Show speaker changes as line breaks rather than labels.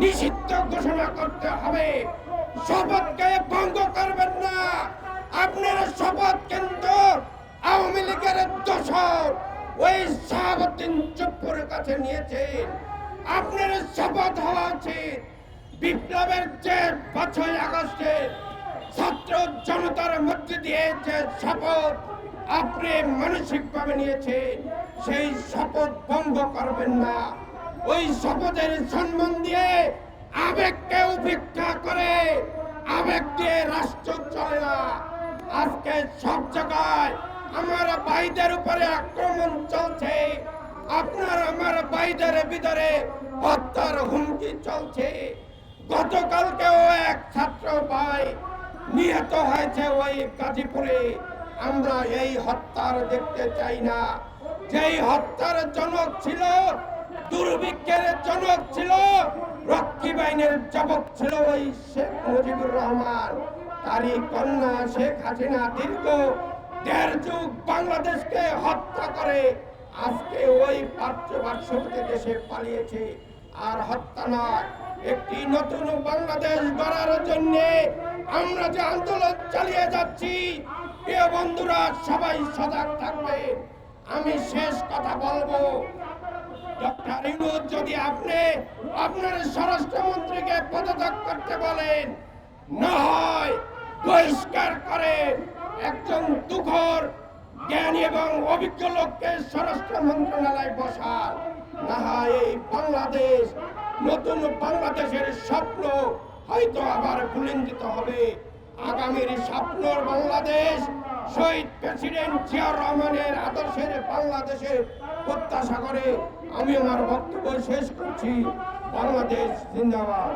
নিষিদ্ধ ঘোষণা করতে হবে। শপথকে ভঙ্গ করবেন না। আপনারা শপথ কিন্তু আওয়ামী লীগের দোষর। ওই শাহাবুদ্দিন চুপ্পুরের কাছে নিয়েছেন। আপনার শপথ হওয়া উচিত। বিপ্লবের যে পাঁচই আগস্টে ছাত্র জনতার মধ্যে দিয়ে যে শপথ আপনি মানসিকভাবে নিয়েছেন, সেই শপথ ভঙ্গ করবেন না। ওই শপথের সম্মান দিয়ে আবেগকে উপেক্ষা করে আবেগ দিয়ে রাষ্ট্র চলে না। আজকে সব জায়গায় আমার ভাইদের উপরে আক্রমণ চলছে। আপনার আমার ভাইদের ভিতরে হত্যার হুমকি চলছে। গতকালকেও এক ছাত্র ভাই নিহত হয়েছে ওই গাজীপুরে। আমরা এই হত্যার দেখতে চাই না। যেই হত্যার জনক ছিল দুর্ভিক্ষের জনক ছিল, রক্ষী বাহিনীর জবক ছিল ওই শেখ মুজিবুর রহমান। তারই কন্যা শেখ হাসিনা দীর্ঘ দেড় যুগ বাংলাদেশকে হত্যা করে আজকে ওই পার্শ্ব পার্শ্ববর্তী দেশে পালিয়েছে। আর হত্যা নয়, একটি নতুন বাংলাদেশ গড়ার জন্য আমরা যে আন্দোলন চালিয়ে যাচ্ছি, প্রিয় বন্ধুরা, সবাই সজাগ থাকবে আমি শেষ কথা বলব। ডক্টর ইউনুস, যদি আপনি আপনার স্বরাষ্ট্রমন্ত্রীকে পদত্যাগ করতে বলেন, না হয় বহিষ্কার করে একজন দুঃখর জ্ঞানী এবং অভিজ্ঞ লোককে স্বরাষ্ট্র মন্ত্রণালয় বসান। না হয় এই বাংলাদেশ, নতুন বাংলাদেশের স্বপ্ন হয়তো আবার বুলঞ্জিত হবে। আগামীর স্বপ্নর বাংলাদেশ শহীদ প্রেসিডেন্ট জিয়া রহমানের আদর্শের বাংলাদেশের প্রত্যাশা করে আমি আমার বক্তব্য শেষ করছি। বাংলাদেশ জিন্দাবাদ।